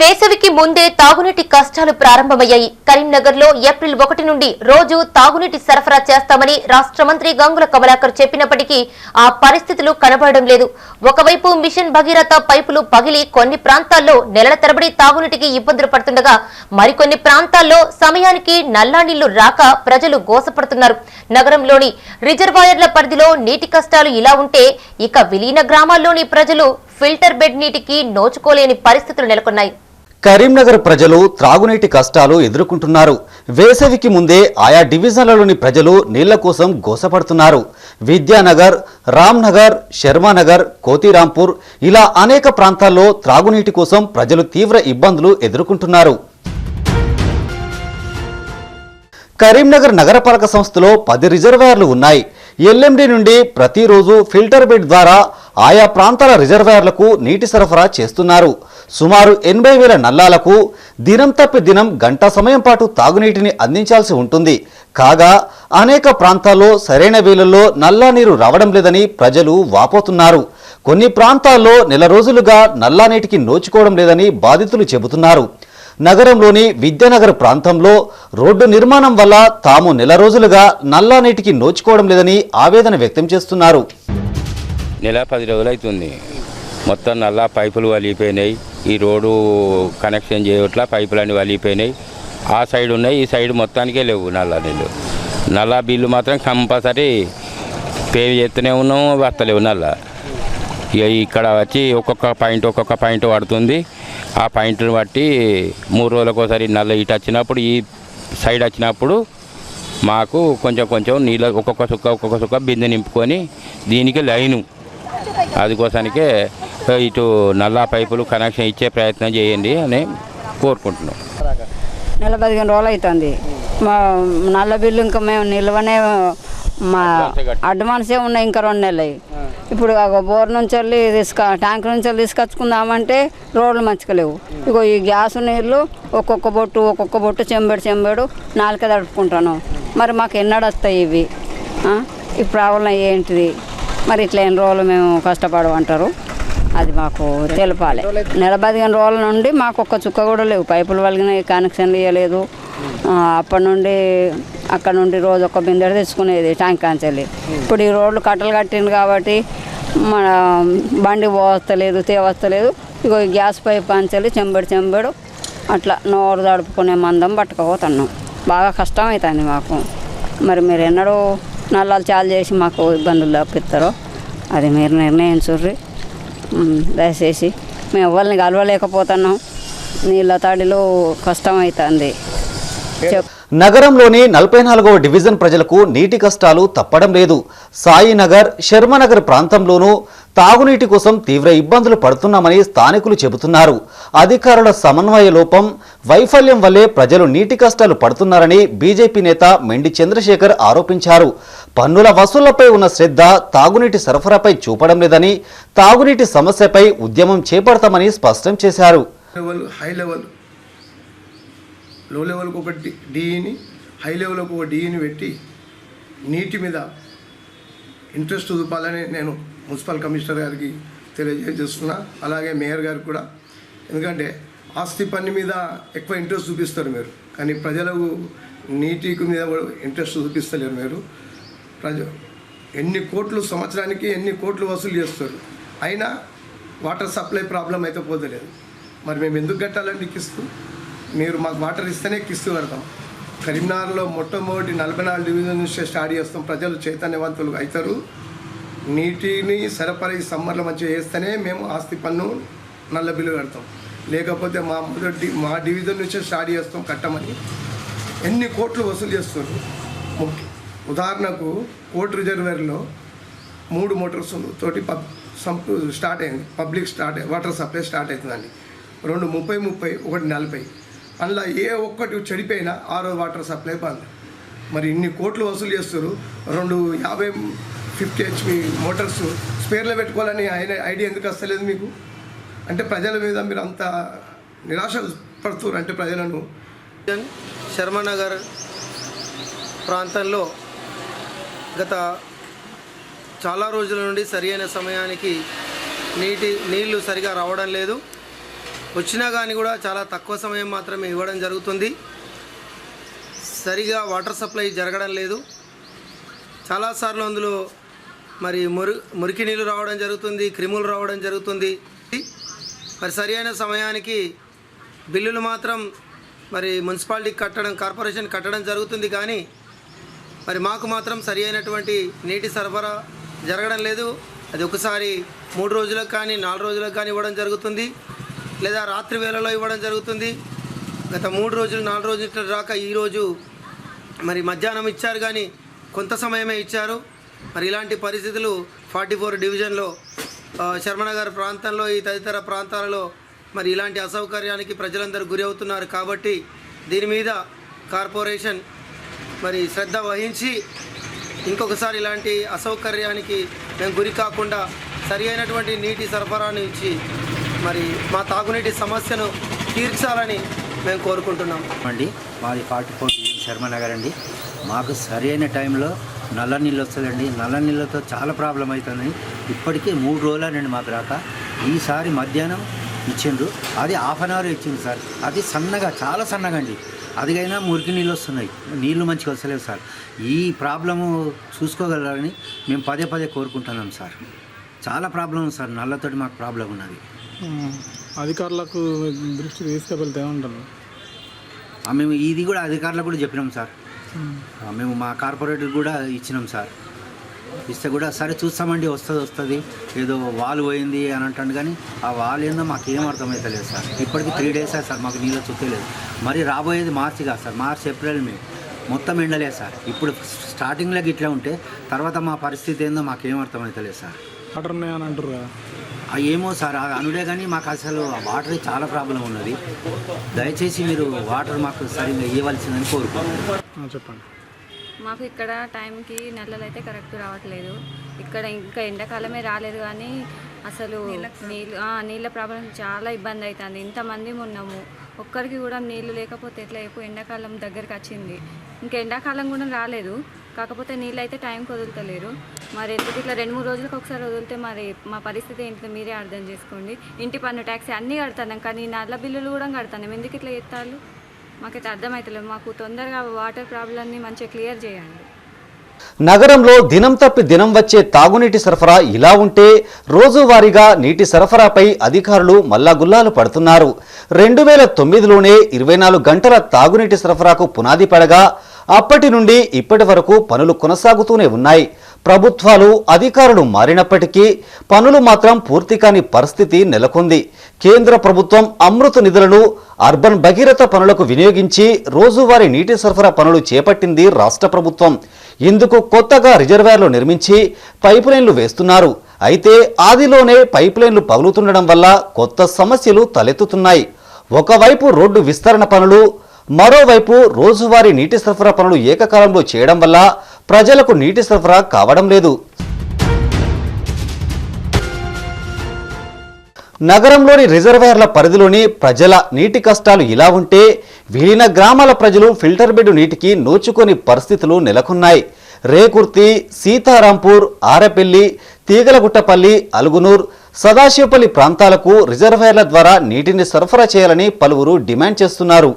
వేసవికి ముందే తాగునీటి కష్టాలు ప్రారంభమయ్యాయి. కరీంనగర్లో ఏప్రిల్ ఒకటి నుండి రోజు తాగునీటి సరఫరా చేస్తామని రాష్ట్ర మంత్రి గంగుల కమలాకర్ చెప్పినప్పటికీ ఆ పరిస్థితులు కనబడడం లేదు. ఒకవైపు మిషన్ భగీరథ పైపులు పగిలి కొన్ని ప్రాంతాల్లో నెలల తరబడి తాగునీటికి ఇబ్బందులు పడుతుండగా మరికొన్ని ప్రాంతాల్లో సమయానికి నల్లా నీళ్ళు రాక ప్రజలు గోసపడుతున్నారు. నగరంలోని రిజర్వాయర్ల పరిధిలో నీటి కష్టాలు ఇలా ఉంటే ఇక విలీన గ్రామాల్లోని ప్రజలు ఫిల్టర్ బెడ్ నీటికి నోచుకోలేని పరిస్థితులు నెలకొన్నాయి. కరీంనగర్ ప్రజలు త్రాగునీటి కష్టాలు ఎదుర్కొంటున్నారు. వేసవికి ముందే ఆయా డివిజన్లలోని ప్రజలు నీళ్ళ కోసం గోసపడుతున్నారు. విద్యానగర్ రామ్నగర్ శర్మానగర్ కోతిరాంపూర్ ఇలా అనేక ప్రాంతాల్లో త్రాగునీటి కోసం ప్రజలు తీవ్ర ఇబ్బందులు ఎదుర్కొంటున్నారు. కరీంనగర్ నగరపాలక సంస్థలో పది రిజర్వాయర్లు ఉన్నాయి. ఎల్ఎండి నుండి ప్రతిరోజు ఫిల్టర్ బెడ్ ద్వారా ఆయా ప్రాంతాల రిజర్వాయర్లకు నీటి సరఫరా చేస్తున్నారు. సుమారు ఎనభై వేల నల్లాలకు దినం తప్పి దినం గంట సమయం పాటు తాగునీటిని అందించాల్సి ఉంటుంది. కాగా అనేక ప్రాంతాల్లో సరైన వేళల్లో నల్లా నీరు రావడం లేదని ప్రజలు వాపోతున్నారు. కొన్ని ప్రాంతాల్లో నెల రోజులుగా నల్లా నీటికి నోచుకోవడం లేదని బాధితులు చెబుతున్నారు. నగరంలోని విద్యానగర్ ప్రాంతంలో రోడ్డు నిర్మాణం వల్ల తాము నెల రోజులుగా నల్లా నీటికి నోచుకోవడం లేదని ఆవేదన వ్యక్తం చేస్తున్నారు. నెల పది రోజులైతుంది. మొత్తం నల్లా పైపులు వలిగిపోయినాయి. ఈ రోడ్డు కనెక్షన్ చేయట్లా పైపులన్నీ వలిగిపోయినాయి. ఆ సైడ్ ఉన్నాయి ఈ సైడ్ మొత్తానికే లేవు నల్లా నీళ్ళు నల్లా బిల్లు మాత్రం కంపల్సరీ పే చేస్తూనే ఉన్నాం వస్తలేవు నల్లా. ఇక ఇక్కడ వచ్చి ఒక్కొక్క పాయింట్ ఒక్కొక్క పాయింట్ పడుతుంది. ఆ పాయింట్ని బట్టి మూడు రోజులకు ఒకసారి నల్ల ఇటు వచ్చినప్పుడు ఈ సైడ్ వచ్చినప్పుడు మాకు కొంచెం కొంచెం నీళ్ళ ఒక్కొక్క సుక్క ఒక్కొక్క సుక్క బిందె నింపుకొని దీనికి లైను. అందుకోసానికే ఇటు నల్లా పైపులు కనెక్షన్ ఇచ్చే ప్రయత్నం చేయండి అని కోరుకుంటున్నాం. నెల పదిహేను రోజులు అవుతుంది. మా నల్ల బిల్లు ఇంకా మేము నిల్వనే మా అడ్వాన్సే ఉన్నాయి ఇంకా రెండు నెలలు. ఇప్పుడు బోర్ నుంచి వెళ్ళి తీసుక ట్యాంక్ నుంచి వెళ్ళి తీసుకొచ్చుకుందామంటే రోడ్లు మంచిగా లేవు. ఇగో ఈ గ్యాస్ నీళ్ళు ఒక్కొక్క బొట్టు ఒక్కొక్క బొట్టు చెంబెడు చెంబెడు నాలుక తడుపుకుంటాను. మరి మాకు ఎన్నడు వస్తాయి ఇవి? ఈ ప్రాబ్లం ఏంటిది? మరి ఇట్లా ఎన్ని రోజులు మేము కష్టపడమంటారు అది మాకు తెలపాలి. నెల పదిహేను రోజుల నుండి మాకు ఒక్క చుక్క కూడా లేవు. పైపులు వలిగినాయి కనెక్షన్లు ఇవ్వలేదు అప్పటి నుండి అక్కడ నుండి రోజు ఒక బిందెడు తెచ్చుకునేది ట్యాంక్ కాంచెల్లి ఇప్పుడు ఈ రోడ్లు కట్టలు కట్టింది కాబట్టి మన బండి పోవస్తలేదు తేవస్తలేదు. ఇగో ఈ గ్యాస్ పైప్ కాంచెల్లి చెంబెడు చెంబెడు అట్లా నోరు తడుపుకునే మందం పట్టుకుపోతున్నాం. బాగా కష్టం అవుతుంది మాకు. మరి మీరు ఎన్నడూ నల్లాలు చాలు చేసి మాకు ఇబ్బందులు తప్పిస్తారో అది మీరు నిర్ణయించుర్రి. ఉమ్, దయచేసి మేము ఎవరిని కలవలేకపోతున్నాం. నీళ్ళ తడిలో కష్టం అవుతుంది నగరంలోని నలభై నాలుగవ డివిజన్ ప్రజలకు నీటి కష్టాలు తప్పడం లేదు. సాయినగర్ శర్మనగర్ ప్రాంతంలోనూ తాగునీటి కోసం తీవ్ర ఇబ్బందులు పడుతున్నామని స్థానికులు చెబుతున్నారు. అధికారుల సమన్వయ లోపం వైఫల్యం వల్లే ప్రజలు నీటి కష్టాలు పడుతున్నారని బీజేపీ నేత మెండి చంద్రశేఖర్ ఆరోపించారు. పన్నుల వసూళ్ళపై ఉన్న శ్రద్ధ తాగునీటి సరఫరాపై చూపడం లేదని తాగునీటి సమస్యపై ఉద్యమం చేపడతామని స్పష్టం చేశారు. హై లెవెల్ లో లెవెల్కి ఒక డి డిఈని హై లెవెల్కి ఒక డిఈని పెట్టి నీటి మీద ఇంట్రెస్ట్ చూపాలని నేను మున్సిపల్ కమిషనర్ గారికి తెలియజేస్తున్నా. అలాగే మేయర్ గారికి కూడా. ఎందుకంటే ఆస్తి పని మీద ఎక్కువ ఇంట్రెస్ట్ చూపిస్తారు మీరు. కానీ ప్రజలకు నీటికి మీద కూడా ఇంట్రెస్ట్ చూపిస్తలేరు మీరు. ప్రజ ఎన్ని కోట్లు సంవత్సరానికి ఎన్ని కోట్లు వసూలు చేస్తారు? అయినా వాటర్ సప్లై ప్రాబ్లం అయితే పోతలేదు. మరి మేము ఎందుకు కట్టాలని కిస్తూ మీరు మాకు వాటర్ ఇస్తేనే కిస్తూ పెడతాం కరీంనగర్లో మొట్టమొదటి నలభై నాలుగు డివిజన్ నుంచి స్టార్ట్ చేస్తాం. ప్రజలు చైతన్యవంతులు అవుతారు. నీటిని సరఫరా ఈ సమ్మర్లో మంచిగా చేస్తేనే మేము ఆస్తి పన్ను నల్ల బిల్లు కడతాం. లేకపోతే మా మొదటి మా డివిజన్ నుంచే స్టార్ట్ చేస్తాం కట్టమని. ఎన్ని కోట్లు వసూలు చేస్తారు ఉదాహరణకు కోర్టు రిజర్వేర్లో మూడు మోటార్స్ తోటి పబ్ సంప్ స్టార్ట్ అయింది. Public start water supply start అవుతుందండి. రెండు ముప్పై ముప్పై ఒకటి నలభై. అందులో ఏ ఒక్కటి చెడిపోయినా ఆ రోజు వాటర్ సప్లై బంద్ మరి ఇన్ని కోట్లు వసూలు చేస్తారు రెండు యాభై ఫిఫ్టీ హెచ్పి మోటార్స్ స్పేర్లో పెట్టుకోవాలని ఐ- ఐడియా ఎందుకు వస్తలేదు మీకు? అంటే ప్రజల మీద మీరు అంత నిరాశ పడుతున్నారు అంటే ప్రజలను. శర్మనగర్ ప్రాంతంలో గత చాలా రోజుల నుండి సరియైన సమయానికి నీటి నీళ్ళు సరిగా రావడం లేదు. వచ్చినా కానీ కూడా చాలా తక్కువ సమయం మాత్రమే ఇవ్వడం జరుగుతుంది. సరిగా వాటర్ సప్లై జరగడం లేదు. చాలాసార్లు అందులో మరి మురి మురికి నీళ్ళు రావడం జరుగుతుంది క్రిములు రావడం జరుగుతుంది. మరి సరి అయిన సమయానికి బిల్లులు మాత్రం మరి మున్సిపాలిటీకి కట్టడం కార్పొరేషన్ కట్టడం జరుగుతుంది కానీ మరి మాకు మాత్రం సరి అయినటువంటి నీటి సరఫరా జరగడం లేదు. అది ఒకసారి మూడు రోజులకు కానీ నాలుగు రోజులకు కానీ ఇవ్వడం జరుగుతుంది. లేదా రాత్రి వేళలో ఇవ్వడం జరుగుతుంది. గత మూడు రోజులు నాలుగు రోజుల రాక ఈరోజు మరి మధ్యాహ్నం ఇచ్చారు కానీ కొంత సమయమే ఇచ్చారు. మరి ఇలాంటి పరిస్థితులు ఫార్టీ ఫోర్ డివిజన్లో శర్మనగర్ ప్రాంతంలో ఈ తదితర ప్రాంతాలలో మరి ఇలాంటి అసౌకర్యానికి ప్రజలందరూ గురి అవుతున్నారు కాబట్టి దీని మీద కార్పొరేషన్ మరి శ్రద్ధ వహించి ఇంకొకసారి ఇలాంటి అసౌకర్యానికి మేము గురి కాకుండా సరి అయినటువంటి నీటి సరఫరాను ఇచ్చి మరి మా తాగునీటి సమస్యను తీర్చాలని మేము కోరుకుంటున్నాం. అండి మాది ఫార్టీ ఫోర్ శర్మ నగర్ అండి. మాకు సరైన టైంలో నల్ల నీళ్ళు వస్తుందండి. నల్ల నీళ్ళతో చాలా ప్రాబ్లం అవుతుంది. ఇప్పటికీ మూడు రోజులండి మాకు రాక. ఈసారి మధ్యాహ్నం ఇచ్చిండ్రు. అది హాఫ్ అన్ అవర్ ఇచ్చింది సార్. అది సన్నగా చాలా సన్నగా అండి. అదిగైనా మురికి నీళ్ళు వస్తున్నాయి. నీళ్ళు మంచిగా వస్తలేవు సార్. ఈ ప్రాబ్లము చూసుకోగలరని మేము పదే పదే కోరుకుంటున్నాం సార్. చాలా ప్రాబ్లం ఉంది సార్. నల్లతోటి మాకు ప్రాబ్లం ఉన్నది. అధికారులకు దృష్టి తీసుకువెళ్తే ఆ, మేము ఇది కూడా అధికారులకు కూడా చెప్పినాం సార్. మేము మా కార్పొరేటర్ కూడా ఇచ్చినాం సార్. ఇస్తే కూడా సరే చూస్తామండి వస్తుంది వస్తుంది. ఏదో వాల్ పోయింది అని అంటాడు కానీ ఆ వాల్ ఏందో మాకు ఏం అర్థమవుతలేదు సార్. ఇప్పటికి త్రీ డేస్ సార్ మాకు నీళ్ళు చుట్టలేదు మరి రాబోయేది మార్చి కాదు సార్ మార్చి ఏప్రిల్ మే. మొత్తం ఎండలేదు సార్. ఇప్పుడు స్టార్టింగ్లోకి ఇట్లా ఉంటే తర్వాత మా పరిస్థితి ఏందో మాకు ఏం అర్థమవుతలేదు సార్ వాటర్ ఉన్నాయని అంటారు ఏమో సార్ ఆ అనుడే కానీ మాకు అసలు ఆ వాటర్ చాలా ప్రాబ్లం ఉన్నది. దయచేసి మీరు వాటర్ మాకు సరిగ్గా ఇవ్వవలసిందని కోరుకుంటున్నాను. చెప్పండి. మాకు ఇక్కడ టైంకి నెలలు అయితే కరెక్ట్ రావట్లేదు. ఇక్కడ ఇంకా ఎండాకాలమే రాలేదు కానీ అసలు నీళ్ళు ఆ, నీళ్ళ ప్రాబ్లం చాలా ఇబ్బంది అవుతుంది ఇంతమంది ఉన్నాము. ఒక్కరికి కూడా నీళ్ళు లేకపోతే ఎట్లా ఇప్పుడు ఎండాకాలం దగ్గరికి వచ్చింది. ఇంకా ఎండాకాలం కూడా రాలేదు. కాకపోతే నీళ్ళు అయితే టైంకి వదులుతలేరు. మరి ఎందుకు ఇట్లా రెండు మూడు రోజులకు ఒకసారి వదిలితే మరి మా పరిస్థితి ఏంటో మీరే అర్థం చేసుకోండి. ఇంటి పన్ను ట్యాక్సీ అన్నీ కడతాను కానీ నల్ల బిల్లులు కూడా కడతాను. ఎందుకు ఇట్లా ఎత్తాలు మాకైతే అర్థమవుతలేదు మాకు తొందరగా వాటర్ ప్రాబ్లమ్ని మంచిగా క్లియర్ చేయండి. నగరంలో దినం తప్పి దినం వచ్చే తాగునీటి సరఫరా ఇలా ఉంటే రోజువారీగా నీటి సరఫరాపై అధికారులు మల్లాగుల్లాలు పడుతున్నారు. రెండు వేల తొమ్మిదిలోనే ఇరవై నాలుగు గంటల తాగునీటి సరఫరాకు పునాది పడగా అప్పటి నుండి ఇప్పటి వరకు పనులు కొనసాగుతూనే ఉన్నాయి. ప్రభుత్వాలు అధికారులు మారినప్పటికీ పనులు మాత్రం పూర్తి కాని పరిస్థితి నెలకొంది. కేంద్ర ప్రభుత్వం అమృత నిధులను అర్బన్ భగీరథ పనులకు వినియోగించి రోజువారీ నీటి సరఫరా పనులు చేపట్టింది రాష్ట్ర ప్రభుత్వం. ఇందుకు కొత్తగా రిజర్వాయర్లు నిర్మించి పైపు లైన్లు వేస్తున్నారు. అయితే ఆదిలోనే పైప్ లైన్లు పగులుతుండడం వల్ల కొత్త సమస్యలు తలెత్తుతున్నాయి. ఒకవైపు రోడ్డు విస్తరణ పనులు మరోవైపు రోజువారీ నీటి సరఫరా పనులు ఏకకాలంలో చేయడం వల్ల ప్రజలకు నీటి సరఫరా కావడం లేదు. నగరంలోని రిజర్వాయర్ల పరిధిలోని ప్రజల నీటి కష్టాలు ఇలా ఉంటే విలీన గ్రామాల ప్రజలు ఫిల్టర్ బెడ్ నీటికి నోచుకొని పరిస్థితులు నెలకొన్నాయి. రేకుర్తి సీతారాంపూర్ ఆరపల్లి తీగలగుట్టపల్లి అలుగునూర్ సదాశివపల్లి ప్రాంతాలకు రిజర్వాయర్ల ద్వారా నీటిని సరఫరా చేయాలని పలువురు డిమాండ్ చేస్తున్నారు.